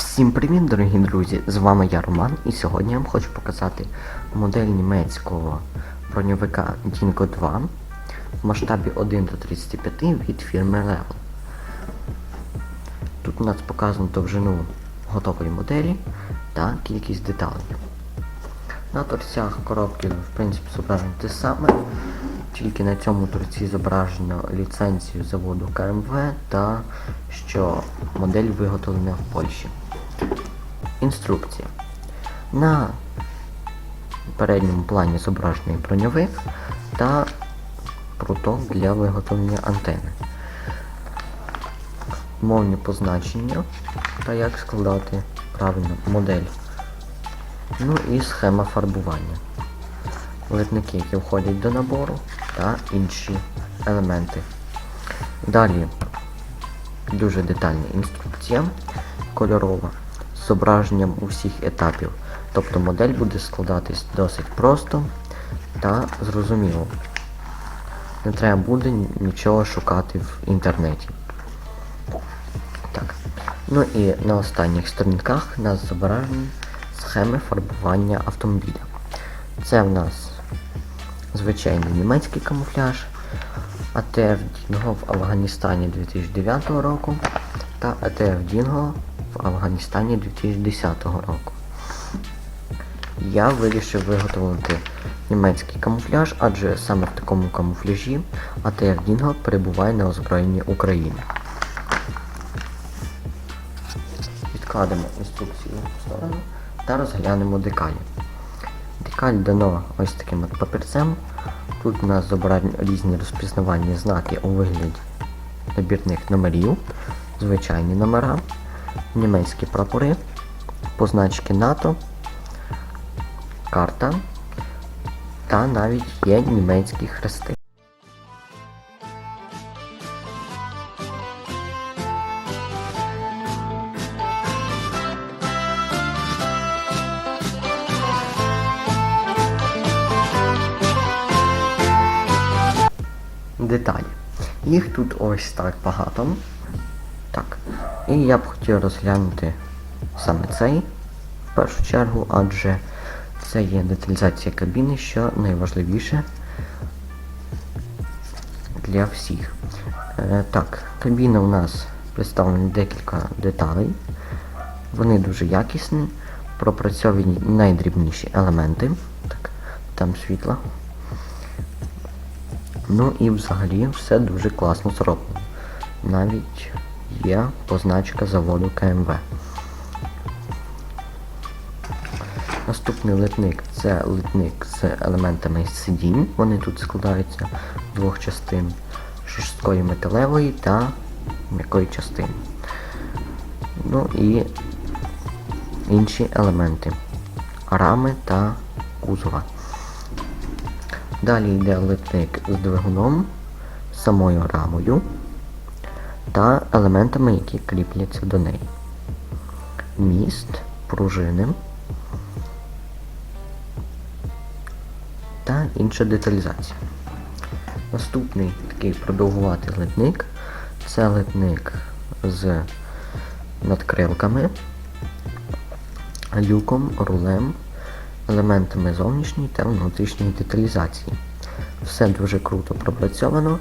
Всім привіт, дорогі друзі! З вами я Роман, і сьогодні я вам хочу показати модель німецького броньовика Dingo 2 в масштабі 1 до 35 від фірми Level. Тут у нас показано довжину готової моделі та кількість деталей. На торцях коробки в принципі зображено те саме, тільки на цьому торці зображено ліцензію заводу КМВ та що модель виготовлена в Польщі. Інструкція. На передньому плані зображений броньовик та пруток для виготовлення антени. Мовні позначення та як складати правильно модель. Ну і схема фарбування. Литники, які входять до набору та інші елементи. Далі дуже детальна інструкція кольорова зображенням усіх етапів. Тобто модель буде складатись досить просто та зрозуміло. Не треба буде нічого шукати в інтернеті. Так. Ну і на останніх сторінках у нас зображені схеми фарбування автомобіля. Це в нас звичайний німецький камуфляж, АТФ Дінго в Афганістані 2009 року та АТФ Дінго в Афганістані 2010 року. Я вирішив виготовити німецький камуфляж, адже саме в такому камуфляжі АТФ Дінго перебуває на озброєнні України. Відкладемо інструкцію в сторону та розглянемо декалі. Декаль дано ось таким от папірцем. Тут у нас зображені різні розпізнавальні знаки у вигляді набірних номерів, звичайні номера, німецькі прапори, позначки НАТО, карта та навіть є німецькі хрести. Деталі. Їх тут ось так багато. І я б хотів розглянути саме цей в першу чергу, адже це є деталізація кабіни, що найважливіше для всіх. Е, так, кабіна у нас представлена декілька деталей. Вони дуже якісні, пропрацьовані найдрібніші елементи. Так, там світло. Ну і взагалі все дуже класно зроблено. Навіть є позначка заводу КМВ. Наступний литник це литник з елементами сидінь. Вони тут складаються з двох частин жорсткої металевої та м'якої частини. Ну і інші елементи рами та кузова. Далі йде литник з двигуном, самою рамою та елементами, які кріпляться до неї. Міст, пружини та інша деталізація. Наступний такий продовгуватий литник це литник з надкрилками, люком, рулем елементами зовнішньої та внутрішньої деталізації. Все дуже круто пропрацьовано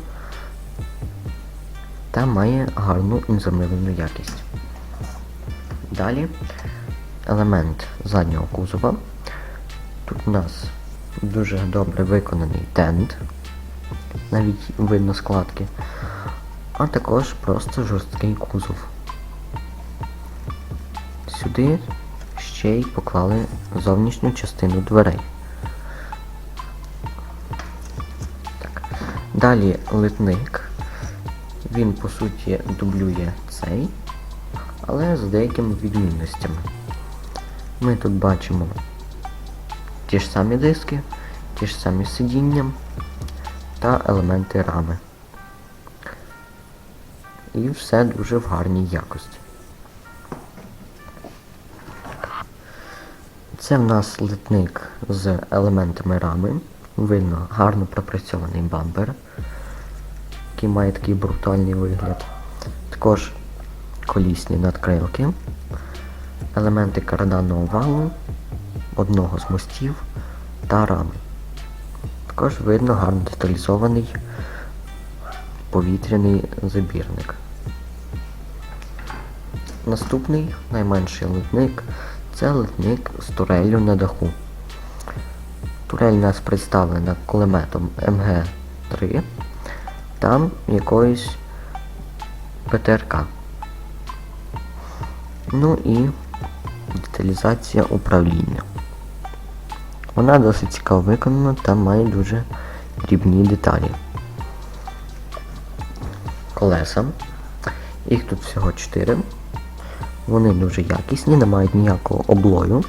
та має гарну інзамилену якість. Далі елемент заднього кузова. Тут у нас дуже добре виконаний тент, навіть видно складки, а також просто жорсткий кузов. Сюди ще й поклали зовнішню частину дверей. Так. Далі литник. Він по суті дублює цей, але з деякими відмінностями. Ми тут бачимо ті ж самі диски, ті ж самі сидіння та елементи рами. І все дуже в гарній якості. Це в нас литник з елементами рами. Видно гарно пропрацьований бампер, який має такий брутальний вигляд. Також колісні надкрилки, елементи карданного валу, одного з мостів та рами. Також видно гарно деталізований повітряний забірник. Наступний найменший литник це литник з туреллю на даху. Турель у нас представлена кулеметом МГ-3 та якоюсь ПТРК. Ну і деталізація управління. Вона досить цікаво виконана та має дуже дрібні деталі. Колеса. Їх тут всього 4. Вони дуже якісні, не мають ніякого облою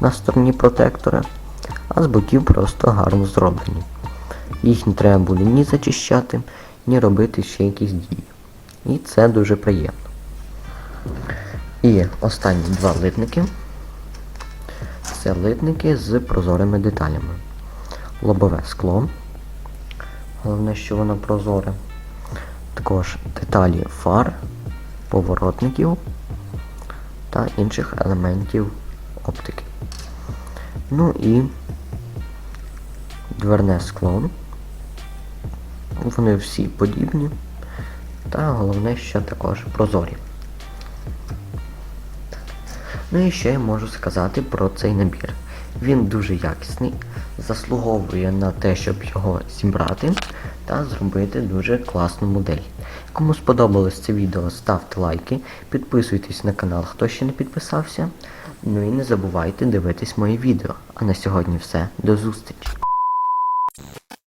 на стороні протектора, а з боків просто гарно зроблені. Їх не треба буде ні зачищати, ні робити ще якісь дії. І це дуже приємно. І останні два литники. Це литники з прозорими деталями. Лобове скло. Головне, що воно прозоре. Також деталі фар, поворотників та інших елементів оптики. Ну і дверне скло. Вони всі подібні. Та головне, що також прозорі. Ну і що я можу сказати про цей набір. Він дуже якісний, заслуговує на те, щоб його зібрати та зробити дуже класну модель. Кому сподобалось це відео, ставте лайки, підписуйтесь на канал, хто ще не підписався. Ну і не забувайте дивитись мої відео. А на сьогодні все. До зустрічі!